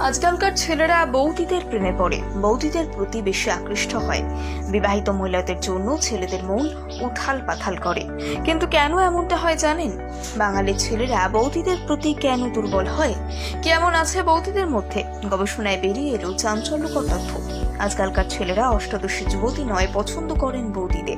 আজকালকার ছেলেরা বৌদিদের প্রেমে পড়ে, বৌদিদের প্রতি বেশি আকৃষ্ট হয়। বিবাহিত মহিলাদের জন্য ছেলেদের মন উথাল পাথাল করে। কিন্তু কেন এমনটা হয় জানেন? বাঙালির ছেলেরা বৌদিদের প্রতি কেন দুর্বল হয়? কেমন আছে বৌদিদের মধ্যে? গবেষণায় বেরিয়ে এলো চাঞ্চল্যকর তথ্য। আজকালকার ছেলেরা অষ্টাদশী যুবতী নয়, পছন্দ করেন বৌদিদের।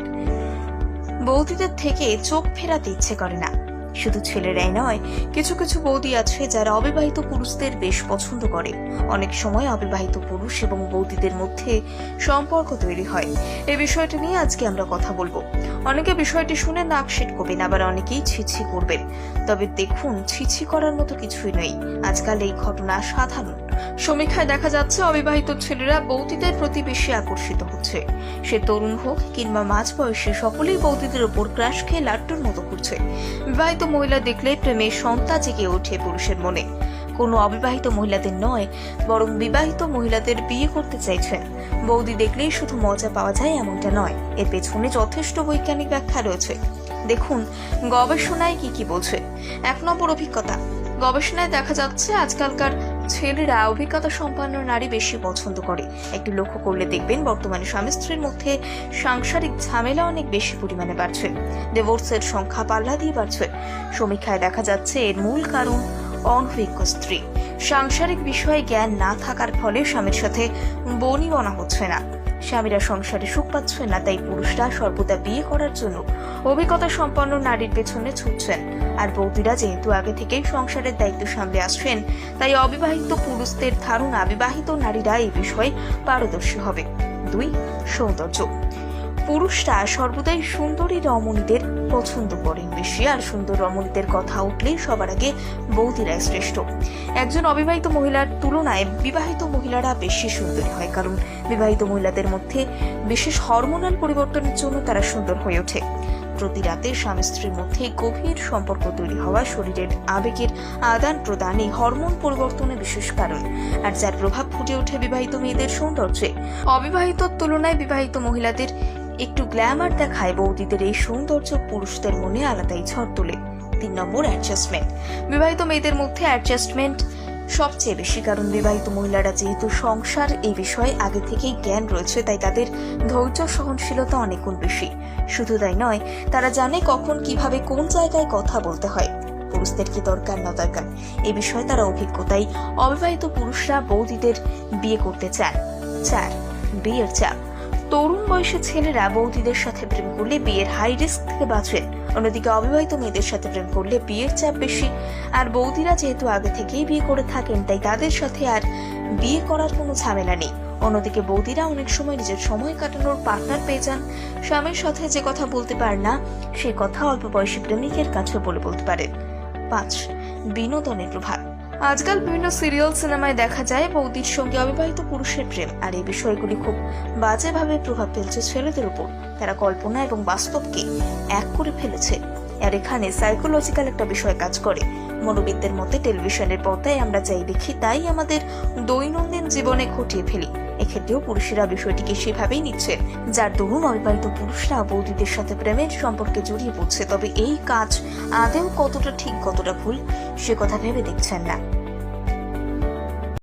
বৌদিদের থেকে চোখ ফেরাতে ইচ্ছে করে না। শুধু ছেলেরাই নয়, কিছু কিছু বৌদি আছে যারা অবিবাহিত পুরুষদের বেশ পছন্দ করে। অনেক সময় অবিবাহিত পুরুষ এবং বৌদিদের মধ্যে সম্পর্ক তৈরি হয়। এই বিষয়টা নিয়ে আজকে আমরা কথা বলব। অনেকে বিষয়টি শুনে নাক সেট করবেন, আবার অনেকেই ছিছি করবেন। তবে দেখুন, ছিছি করার মতো কিছুই নেই। আজকাল এই ঘটনা সাধারণ। সমীক্ষায় দেখা যাচ্ছে অবিবাহিত ছেলেরা বৌদিদের প্রতি বেশি আকর্ষিত হচ্ছে। সে তরুণ হোক কিংবা মাঝ বয়সী, সকলেই বৌদিদের ওপর ক্রাশ খেয়ে লাট্টুর মতো ঘুরছে। বিবাহিত মহিলা দেখলে প্রেমের সন্তা জেগে ওঠে পুরুষের মনে। কোনো অবিবাহিত মহিলাদের নয়, বরং বিবাহিত মহিলাদের বিয়ে করতে চাইছেন। বৌদি দেখলেই শুধু মজা পাওয়া যায় এমনটা নয়, এর পেছনে যথেষ্ট বৈজ্ঞানিক ব্যাখ্যা রয়েছে। দেখুন, গবেষণায় কি কি বলছে। এক নম্বর অভিজ্ঞতা, গবেষণায় দেখা যাচ্ছে আজকালকার ছেলেরা অভিজ্ঞতা সম্পন্ন নারী বেশি পছন্দ করে। একটু লক্ষ্য করলে দেখবেন, বর্তমানে স্বামী স্ত্রীর মধ্যে সাংসারিক ঝামেলা অনেক বেশি পরিমাণে বাড়ছে। ডিভোর্সের সংখ্যা পাল্লা দিয়ে বাড়ছে। সমীক্ষায় দেখা যাচ্ছে, এর মূল কারণ অনভিজ্ঞ স্ত্রী। সাংসারিক বিষয়ে জ্ঞান না থাকার ফলে স্বামীর সাথে বনি বনা হচ্ছে না। স্বামীরা সংসারে সুখ পাচ্ছে না, তাই পুরুষরা সর্বদা বিয়ে করার জন্য অভিজ্ঞতা সম্পন্ন নারীর পেছনে ছুটছেন। আর বৌদিরা যেহেতু আগে থেকেই সংসারের দায়িত্ব সামলে আসছেন, তাই অবিবাহিত পুরুষদের ধারণা, বিবাহিত নারীরা এই বিষয়ে পারদর্শী হবে। দুই, সৌন্দর্য। পুরুষরা সর্বদাই সুন্দরী রমণীদের পছন্দ করেন বেশি, আর সুন্দর রমণীদের কথা উঠলেই সবার আগে বৌদিরাই শ্রেষ্ঠ। একজন অবিবাহিত মহিলার তুলনায় বিবাহিত মহিলারা বেশি সুন্দরী হয়, কারণ বিবাহিত মহিলাদের মধ্যে বিশেষ হরমোনাল পরিবর্তনের জন্য তারা সুন্দর হয়ে ওঠে। প্রতি রাতে স্বামী স্ত্রীর মধ্যে গভীর সম্পর্ক তৈরি হওয়া শরীরের আবেগের আদান প্রদান এই হরমোন পরিবর্তনে বিশেষ কারণ, আর যার প্রভাব ফুটে ওঠে বিবাহিত মেয়েদের সৌন্দর্যে। অবিবাহিত তুলনায় বিবাহিত মহিলাদের একটু গ্ল্যামার দেখায় বৌদিদের এই সৌন্দর্য পুরুষদের মনে আলাদাই ঝড় তোলে। তিন নম্বর অ্যাডজাস্টমেন্ট বিবাহিত মেয়েদের মধ্যে অ্যাডজাস্টমেন্ট সবচেয়ে বেশি, কারণ বিবাহিত মহিলারা যেহেতু সংসার এই বিষয়ে আগে থেকেই জ্ঞান রয়েছে, তাই তাদের ধৈর্য সহনশীলতা অনেক গুণ বেশি। শুধু তাই নয়, তারা জানে কখন কীভাবে কোন জায়গায় কথা বলতে হয়। পুরুষদের কি দরকার, না দরকার? এ বিষয়ে তারা অভিজ্ঞ, তাই অবিবাহিত পুরুষরা বৌদিদের বিয়ে করতে চান। চার, বিয়ের চাপ। তরুণ বয়সী ছেলেরা বৌদিদের সাথে প্রেম করলে বিয়ের হাই রিস্ক থেকে বাঁচেন অন্যদিকে অবিবাহিত মেয়েদের সাথে প্রেম করলে বিয়ের চাপ বেশি। আর বৌদিরা যেহেতু আগে থেকেই বিয়ে করে থাকেন, তাই তাদের সাথে আর বিয়ে করার কোনো ঝামেলা নেই। অন্যদিকে বৌদিরা অনেক সময় নিজের সময় কাটানোর পার্টনার পেয়ে যান। স্বামীর সাথে যে কথা বলতে পারে না, সে কথা অল্প বয়সী প্রেমিকের কাছে বলে বলতে পারে। পাঁচ, বিনোদনের প্রভাব। আজকাল বিভিন্ন সিরিয়াল, সিনেমায় দেখা যায় বৌদির সঙ্গে অবিবাহিত পুরুষের প্রেম। আর এই বিষয়গুলি খুব বাজেভাবে প্রভাব ফেলছে ছেলেদের উপর। তারা কল্পনা এবং বাস্তবকে এক করে ফেলেছে। আর এখানে সাইকোলজিক্যাল একটা বিষয় কাজ করে। মনোবিদদের মতে টেলিভিশনের পর্দায় আমরা যাই দেখি, তাই আমাদের দৈনন্দিন জীবনে ঘটিয়ে ফেলি। এক্ষেত্রেও পুরুষেরা বিষয়টিকে সেভাবেই নিচ্ছে। যার দরুন অবিবাহিত পুরুষরা বৌদিদের সাথে প্রেমের সম্পর্কে জড়িয়ে পড়ছে, তবে এই কাজ আদেও কতটা ঠিক, কতটা ভুল, সে কথা ভেবে দেখছেন না।